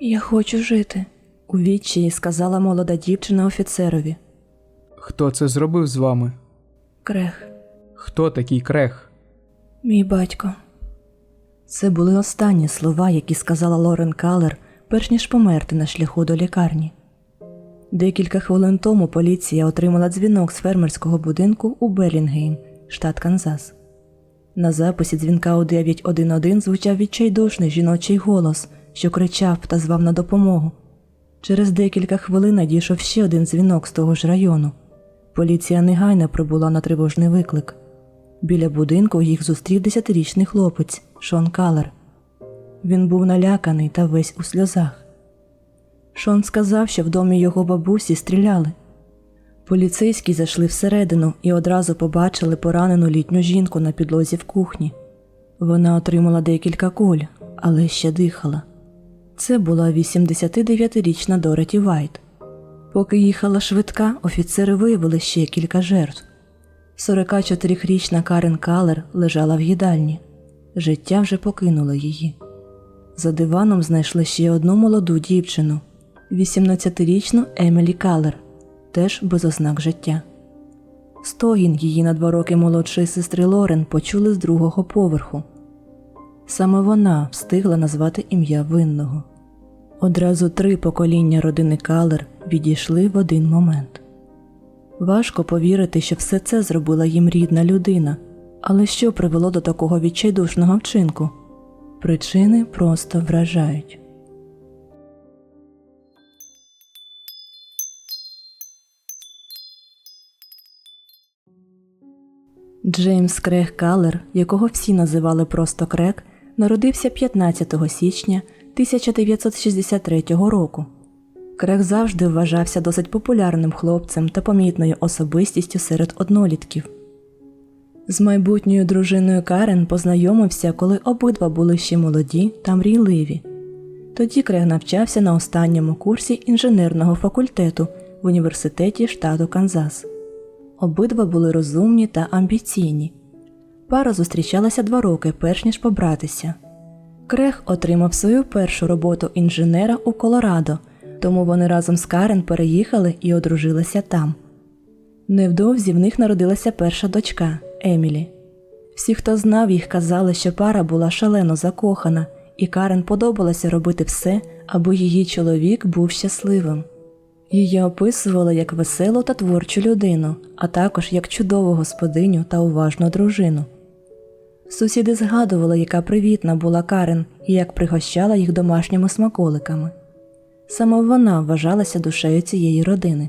Я хочу жити, у відчаї сказала молода дівчина офіцерові. Хто це зробив з вами? Крех, Хто такий крех? мій батько. Це були останні слова, які сказала Лорен Калер, перш ніж померти на шляху до лікарні. Декілька хвилин тому поліція отримала дзвінок з фермерського будинку у Белінгейм, штат Канзас. На записі дзвінка у 911 звучав відчайдушний жіночий голос, що кричав та звав на допомогу. Через декілька хвилин надійшов ще один дзвінок з того ж району. Поліція негайно прибула на тривожний виклик. Біля будинку їх зустрів десятирічний хлопець Шон Калер. Він був наляканий та весь у сльозах. Шон сказав, що в домі його бабусі стріляли. Поліцейські зайшли всередину і одразу побачили поранену літню жінку на підлозі в кухні. Вона отримала декілька куль, але ще дихала. Це була 89-річна Дороті Вайт. Поки їхала швидка, офіцери виявили ще кілька жертв. 44-річна Карен Калер лежала в їдальні. Життя вже покинуло її. За диваном знайшли ще одну молоду дівчину 18-річну Емілі Калер, теж без ознак життя. Стогін її на два роки молодшої сестри Лорен почули з другого поверху. Саме вона встигла назвати ім'я винного. Одразу три покоління родини Калер відійшли в один момент. Важко повірити, що все це зробила їм рідна людина, але що привело до такого відчайдушного вчинку? Причини просто вражають. Джеймс Крег Каллер, якого всі називали просто Крег, народився 15 січня 1963 року. Крег завжди вважався досить популярним хлопцем та помітною особистістю серед однолітків. З майбутньою дружиною Карен познайомився, коли обидва були ще молоді та мрійливі. Тоді Крег навчався на останньому курсі інженерного факультету в університеті штату Канзас. Обидва були розумні та амбіційні. Пара зустрічалася два роки, перш ніж побратися. Крег отримав свою першу роботу інженера у Колорадо, тому вони разом з Карен переїхали і одружилися там. Невдовзі в них народилася перша дочка Емілі. Всі, хто знав їх, казали, що пара була шалено закохана, і Карен подобалося робити все, аби її чоловік був щасливим. Її описували як веселу та творчу людину, а також як чудову господиню та уважну дружину. Сусіди згадували, яка привітна була Карен і як пригощала їх домашніми смаколиками. Саме вона вважалася душею цієї родини.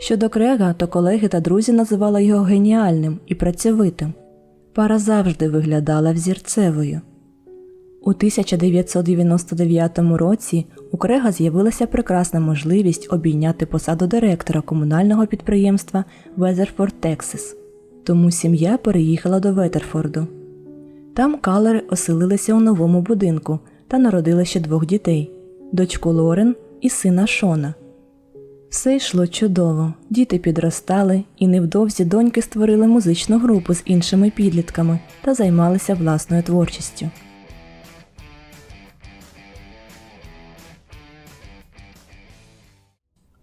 Щодо Крега, то колеги та друзі називали його геніальним і працьовитим. Пара завжди виглядала взірцевою. У 1999 році у Крега з'явилася прекрасна можливість обійняти посаду директора комунального підприємства Weatherford Texas, тому сім'я переїхала до Ветерфорду. Там Калери оселилися у новому будинку та народили ще двох дітей дочку Лорен і сина Шона. Все йшло чудово, діти підростали, і невдовзі доньки створили музичну групу з іншими підлітками та займалися власною творчістю.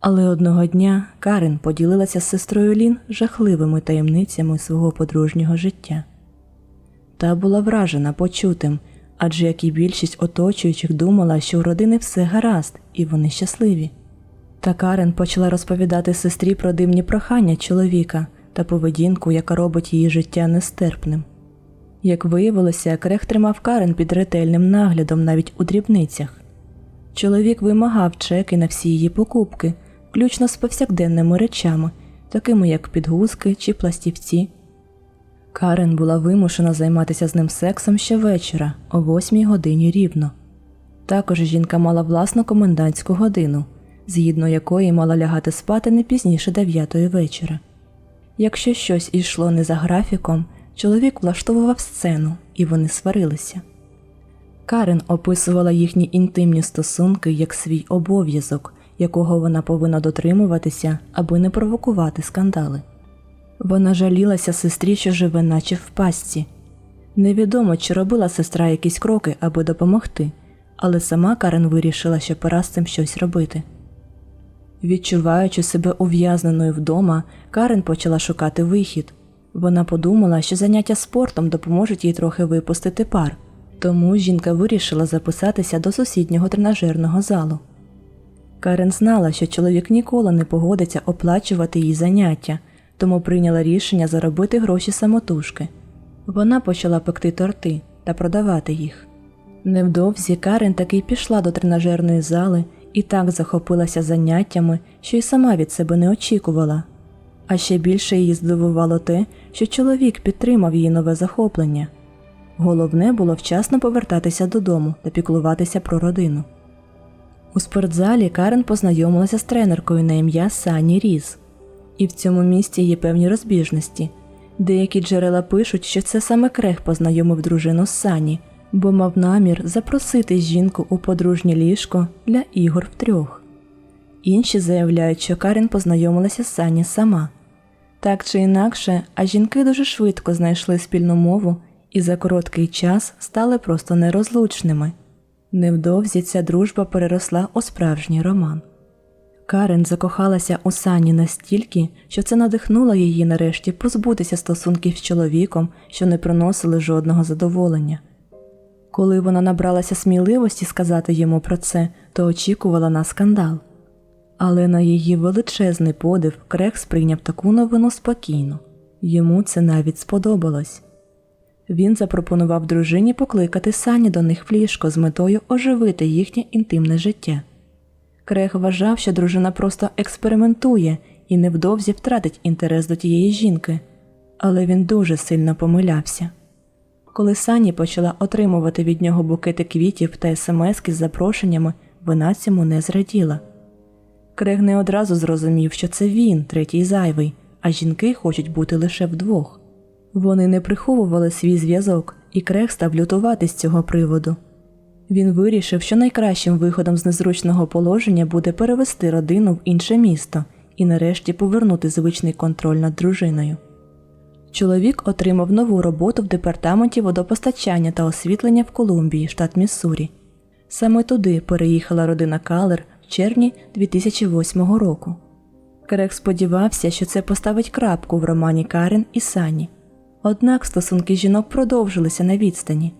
Але одного дня Карен поділилася з сестрою Лін жахливими таємницями свого подружнього життя. Та була вражена почутим, адже як і більшість оточуючих думала, що у родини все гаразд і вони щасливі. Та Карен почала розповідати сестрі про дивні прохання чоловіка та поведінку, яка робить її життя нестерпним. Як виявилося, Крег тримав Карен під ретельним наглядом навіть у дрібницях. Чоловік вимагав чеки на всі її покупки, включно з повсякденними речами, такими як підгузки чи пластівці. Карен була вимушена займатися з ним сексом щовечора о восьмій годині рівно. Також жінка мала власну комендантську годину, згідно якої мала лягати спати не пізніше дев'ятої вечора. Якщо щось ішло не за графіком, чоловік влаштовував сцену, і вони сварилися. Карен описувала їхні інтимні стосунки як свій обов'язок, якого вона повинна дотримуватися, аби не провокувати скандали. Вона жалілася сестрі, що живе, наче в пастці. Невідомо, чи робила сестра якісь кроки, аби допомогти, але сама Карен вирішила, що пора з цим щось робити. Відчуваючи себе ув'язненою вдома, Карен почала шукати вихід. Вона подумала, що заняття спортом допоможуть їй трохи випустити пар, тому жінка вирішила записатися до сусіднього тренажерного залу. Карен знала, що чоловік ніколи не погодиться оплачувати їй заняття, тому прийняла рішення заробити гроші самотужки. Вона почала пекти торти та продавати їх. Невдовзі Карен таки пішла до тренажерної зали і так захопилася заняттями, що й сама від себе не очікувала. А ще більше її здивувало те, що чоловік підтримав її нове захоплення. Головне було вчасно повертатися додому та піклуватися про родину. У спортзалі Карен познайомилася з тренеркою на ім'я Сані Різ. І в цьому місці є певні розбіжності. Деякі джерела пишуть, що це саме Крег познайомив дружину з Сані, бо мав намір запросити жінку у подружнє ліжко для ігор втрьох. Інші заявляють, що Карен познайомилася з Сані сама. Так чи інакше, а жінки дуже швидко знайшли спільну мову і за короткий час стали просто нерозлучними. Невдовзі ця дружба переросла у справжній роман. Карен закохалася у Сані настільки, що це надихнуло її нарешті позбутися стосунків з чоловіком, що не приносили жодного задоволення. Коли вона набралася сміливості сказати йому про це, то очікувала на скандал. Але на її величезний подив Крег сприйняв таку новину спокійно. Йому це навіть сподобалось. Він запропонував дружині покликати Сані до них в ліжко з метою оживити їхнє інтимне життя. Крег вважав, що дружина просто експериментує і невдовзі втратить інтерес до тієї жінки, але він дуже сильно помилявся. Коли Сані почала отримувати від нього букети квітів та смски з запрошеннями, вона цьому не зраділа. Крег не одразу зрозумів, що це він, третій зайвий, а жінки хочуть бути лише вдвох. Вони не приховували свій зв'язок, і Крег став лютувати з цього приводу. Він вирішив, що найкращим виходом з незручного положення буде перевести родину в інше місто і нарешті повернути звичний контроль над дружиною. Чоловік отримав нову роботу в департаменті водопостачання та освітлення в Колумбії, штат Міссурі. Саме туди переїхала родина Калер в червні 2008 року. Крег сподівався, що це поставить крапку в романі Карен і Сані. Однак стосунки жінок продовжилися на відстані.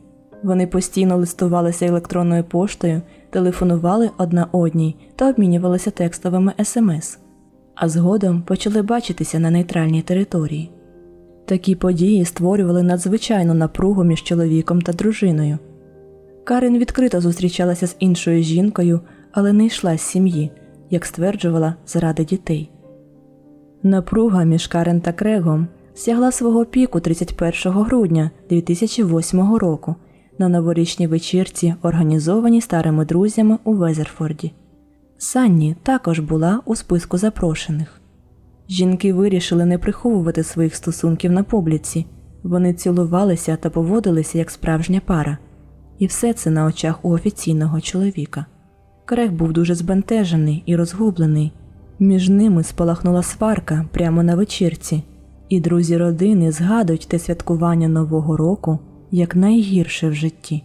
Вони постійно листувалися електронною поштою, телефонували одна одній та обмінювалися текстовими смс, а згодом почали бачитися на нейтральній території. Такі події створювали надзвичайну напругу між чоловіком та дружиною. Карен відкрито зустрічалася з іншою жінкою, але не йшла з сім'ї, як стверджувала, заради дітей. Напруга між Карен та Крегом сягла свого піку 31 грудня 2008 року на новорічній вечірці, організованій старими друзями у Везерфорді. Санні також була у списку запрошених. Жінки вирішили не приховувати своїх стосунків на публіці, вони цілувалися та поводилися як справжня пара, і все це на очах у офіційного чоловіка. Крег був дуже збентежений і розгублений. Між ними спалахнула сварка прямо на вечірці, і друзі родини згадують те святкування Нового року як найгірше в житті.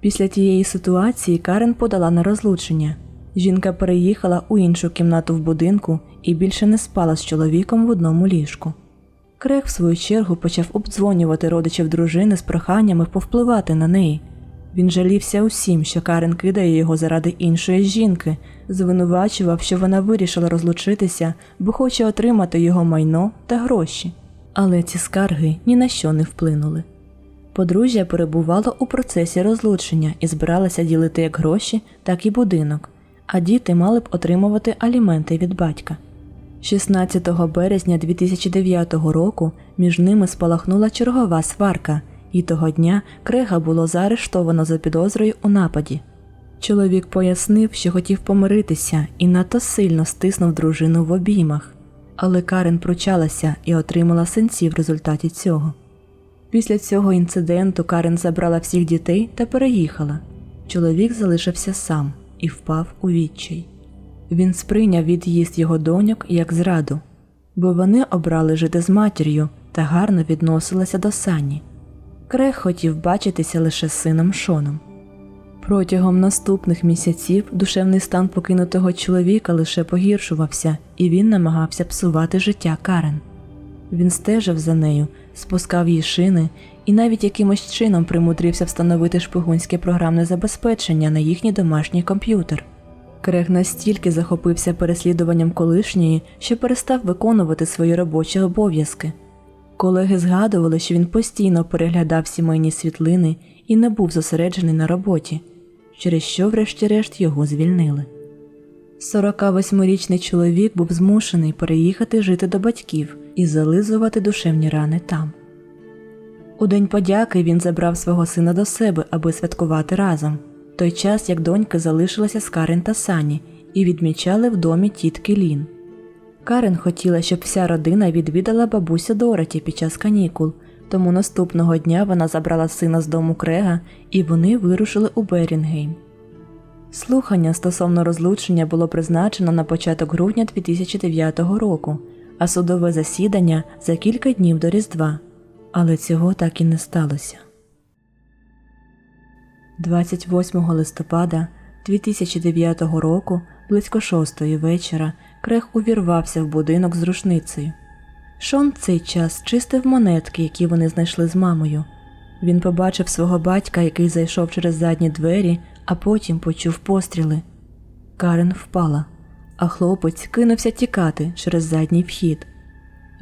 Після тієї ситуації Карен подала на розлучення. Жінка переїхала у іншу кімнату в будинку і більше не спала з чоловіком в одному ліжку. Крег, в свою чергу, почав обдзвонювати родичів дружини з проханнями повпливати на неї. Він жалівся усім, що Карен кидає його заради іншої жінки, звинувачував, що вона вирішила розлучитися, бо хоче отримати його майно та гроші. Але ці скарги ні на що не вплинули. Подружжя перебувало у процесі розлучення і збиралося ділити як гроші, так і будинок, а діти мали б отримувати аліменти від батька. 16 березня 2009 року між ними спалахнула чергова сварка, і того дня Крега було заарештовано за підозрою у нападі. Чоловік пояснив, що хотів помиритися і надто сильно стиснув дружину в обіймах, але Карен пручалася і отримала синці в результаті цього. Після цього інциденту Карен забрала всіх дітей та переїхала. Чоловік залишився сам і впав у відчай. Він сприйняв від'їзд його доньок як зраду, бо вони обрали жити з матір'ю та гарно відносилися до Сані. Крег хотів бачитися лише з сином Шоном. Протягом наступних місяців душевний стан покинутого чоловіка лише погіршувався, і він намагався псувати життя Карен. Він стежив за нею, спускав її шини і навіть якимось чином примудрився встановити шпигунське програмне забезпечення на їхній домашній комп'ютер. Крег настільки захопився переслідуванням колишньої, що перестав виконувати свої робочі обов'язки. Колеги згадували, що він постійно переглядав сімейні світлини і не був зосереджений на роботі, через що, врешті-решт, його звільнили. 48-річний чоловік був змушений переїхати жити до батьків і зализувати душевні рани там. У день подяки він забрав свого сина до себе, аби святкувати разом, той час як доньки залишилася з Карен та Сані і відмічали в домі тітки Лін. Карен хотіла, щоб вся родина відвідала бабусю Дороті під час канікул, тому наступного дня вона забрала сина з дому Крега і вони вирушили у Берінгейм. Слухання стосовно розлучення було призначено на початок грудня 2009 року, а судове засідання за кілька днів до Різдва. Але цього так і не сталося. 28 листопада 2009 року, близько шостої вечора, Крег увірвався в будинок з рушницею. Шон цей час чистив монетки, які вони знайшли з мамою. Він побачив свого батька, який зайшов через задні двері, а потім почув постріли. Карен впала, а хлопець кинувся тікати через задній вхід.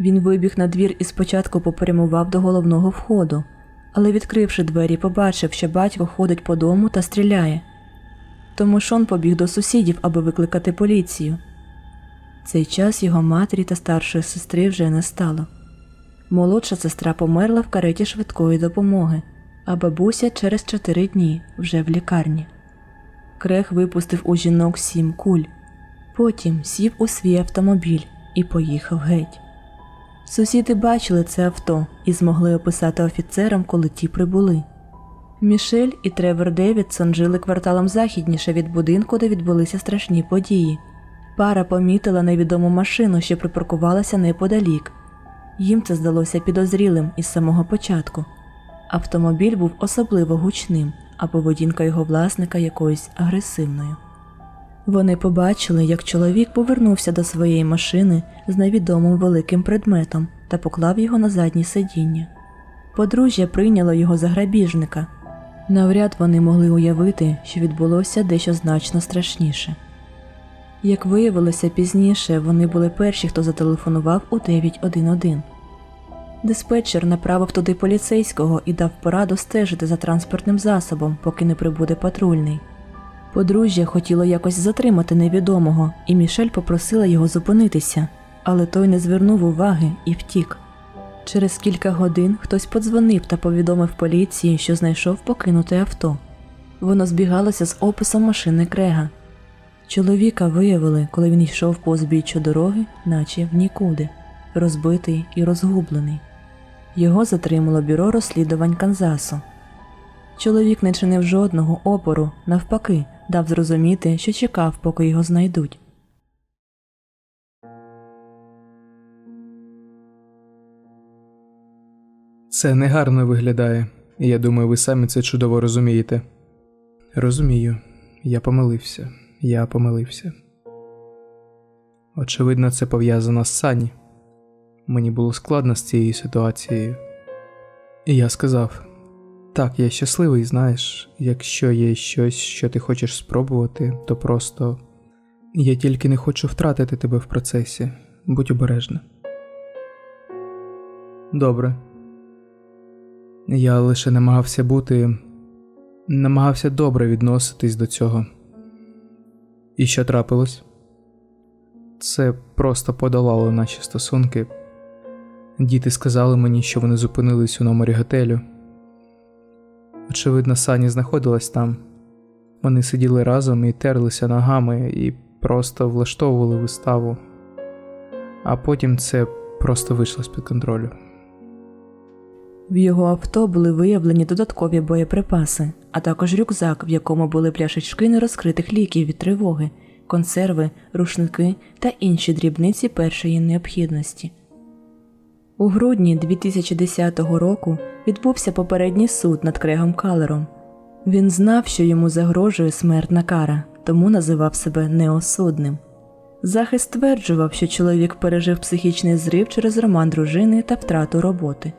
Він вибіг на двір і спочатку попрямував до головного входу, але, відкривши двері, побачив, що батько ходить по дому та стріляє. Тому Шон побіг до сусідів, аби викликати поліцію. Цей час його матері та старшої сестри вже не стало. Молодша сестра померла в кареті швидкої допомоги, а бабуся через чотири дні вже в лікарні. Крег випустив у жінок сім куль, потім сів у свій автомобіль і поїхав геть. Сусіди бачили це авто і змогли описати офіцерам, коли ті прибули. Мішель і Тревор Девідсон жили кварталом західніше від будинку, де відбулися страшні події. Пара помітила невідому машину, що припаркувалася неподалік. Їм це здалося підозрілим із самого початку. Автомобіль був особливо гучним, а поведінка його власника якоюсь агресивною. Вони побачили, як чоловік повернувся до своєї машини з невідомим великим предметом та поклав його на заднє сидіння. Подружжя прийняло його за грабіжника. Навряд вони могли уявити, що відбулося дещо значно страшніше. Як виявилося пізніше, вони були перші, хто зателефонував у 911. Диспетчер направив туди поліцейського і дав пораду стежити за транспортним засобом, поки не прибуде патрульний. Подружжя хотіло якось затримати невідомого, і Мішель попросила його зупинитися, але той не звернув уваги і втік. Через кілька годин хтось подзвонив та повідомив поліції, що знайшов покинуте авто. Воно збігалося з описом машини Крега. Чоловіка виявили, коли він йшов по узбіччю дороги, наче в нікуди, розбитий і розгублений. Його затримало бюро розслідувань Канзасу. Чоловік не чинив жодного опору, навпаки, дав зрозуміти, що чекав, поки його знайдуть. Це негарно виглядає, я думаю, ви самі це чудово розумієте. Розумію, я помилився, я помилився. Очевидно, це пов'язано з Сані. Мені було складно з цією ситуацією. І я сказав: так, я щасливий, знаєш, якщо є щось, що ти хочеш спробувати, то просто я тільки не хочу втратити тебе в процесі. Будь обережна. Добре. Я лише намагався бути, намагався добре відноситись до цього. І що трапилось? Це просто подолало наші стосунки. Діти сказали мені, що вони зупинились у номері готелю. Очевидно, Сані знаходилась там. Вони сиділи разом і терлися ногами і просто влаштовували виставу. А потім це просто вийшло з-під контролю. В його авто були виявлені додаткові боєприпаси, а також рюкзак, в якому були пляшечки нерозкритих ліків від тривоги, консерви, рушники та інші дрібниці першої необхідності. У грудні 2010 року відбувся попередній суд над Крегом Калером. Він знав, що йому загрожує смертна кара, тому називав себе неосудним. Захист стверджував, що чоловік пережив психічний зрив через роман дружини та втрату роботи.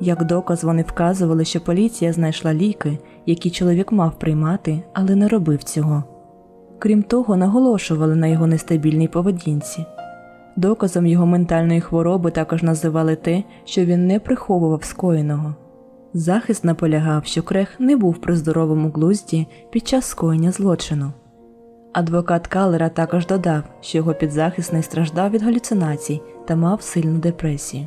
Як доказ вони вказували, що поліція знайшла ліки, які чоловік мав приймати, але не робив цього. Крім того, наголошували на його нестабільній поведінці. Доказом його ментальної хвороби також називали те, що він не приховував скоєного. Захист наполягав, що Крех не був при здоровому глузді під час скоєння злочину. Адвокат Калера також додав, що його підзахисний страждав від галюцинацій та мав сильну депресію.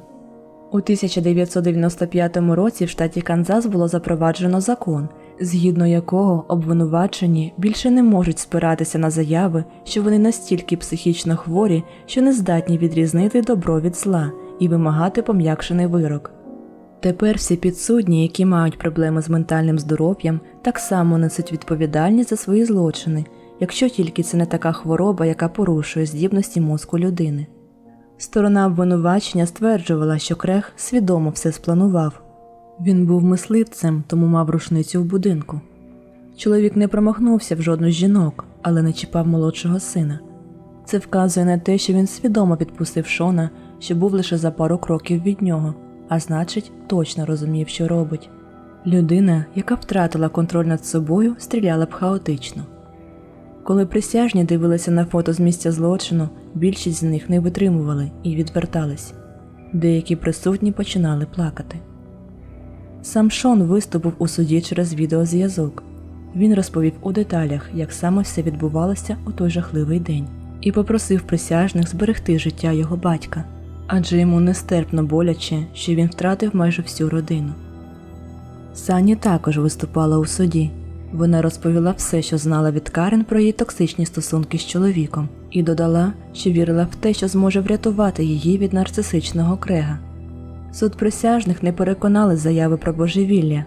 У 1995 році в штаті Канзас було запроваджено закон, згідно якого обвинувачені більше не можуть спиратися на заяви, що вони настільки психічно хворі, що не здатні відрізнити добро від зла і вимагати пом'якшений вирок. Тепер всі підсудні, які мають проблеми з ментальним здоров'ям, так само несуть відповідальність за свої злочини, якщо тільки це не така хвороба, яка порушує здібності мозку людини. Сторона обвинувачення стверджувала, що Крех свідомо все спланував. Він був мисливцем, тому мав рушницю в будинку. Чоловік не промахнувся в жодну з жінок, але не чіпав молодшого сина. Це вказує на те, що він свідомо відпустив Шона, що був лише за пару кроків від нього, а значить, точно розумів, що робить. Людина, яка втратила контроль над собою, стріляла б хаотично. Коли присяжні дивилися на фото з місця злочину, більшість з них не витримували і відвертались. Деякі присутні починали плакати. Сам Шон виступив у суді через відеозв'язок. Він розповів у деталях, як саме все відбувалося у той жахливий день, і попросив присяжних зберегти життя його батька, адже йому нестерпно боляче, що він втратив майже всю родину. Сані також виступала у суді. Вона розповіла все, що знала від Карен про її токсичні стосунки з чоловіком, і додала, що вірила в те, що зможе врятувати її від нарцисичного крега. Суд присяжних не переконали заяви про божевілля.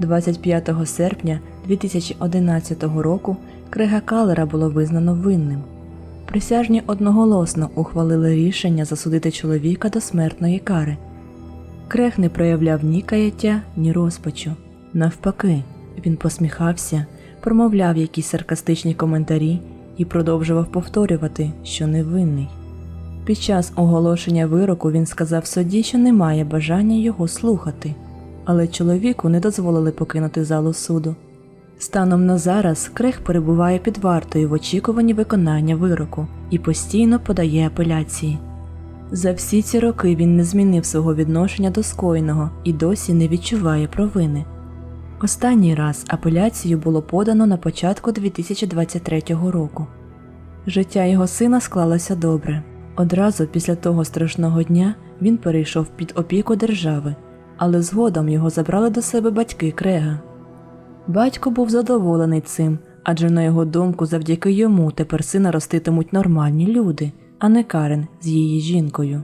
25 серпня 2011 року Крега Калера було визнано винним. Присяжні одноголосно ухвалили рішення засудити чоловіка до смертної кари. Крег не проявляв ні каяття, ні розпачу. Навпаки, він посміхався, промовляв якісь саркастичні коментарі і продовжував повторювати, що невинний. Під час оголошення вироку він сказав судді, що не має бажання його слухати, але чоловіку не дозволили покинути залу суду. Станом на зараз Крех перебуває під вартою в очікуванні виконання вироку і постійно подає апеляції. За всі ці роки він не змінив свого відношення до скоєного і досі не відчуває провини. Останній раз апеляцію було подано на початку 2023 року. Життя його сина склалося добре. Одразу після того страшного дня він перейшов під опіку держави, але згодом його забрали до себе батьки Крега. Батько був задоволений цим, адже на його думку, завдяки йому тепер сина роститимуть нормальні люди, а не Карен з її жінкою.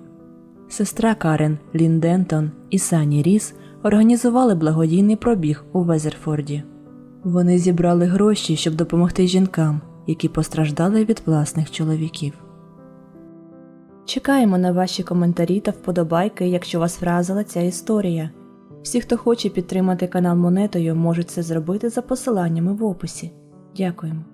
Сестра Карен Лін Дентон і Сані Ріс організували благодійний пробіг у Везерфорді. Вони зібрали гроші, щоб допомогти жінкам, які постраждали від власних чоловіків. Чекаємо на ваші коментарі та вподобайки, якщо вас вразила ця історія. Всі, хто хоче підтримати канал монетою, можуть це зробити за посиланнями в описі. Дякуємо.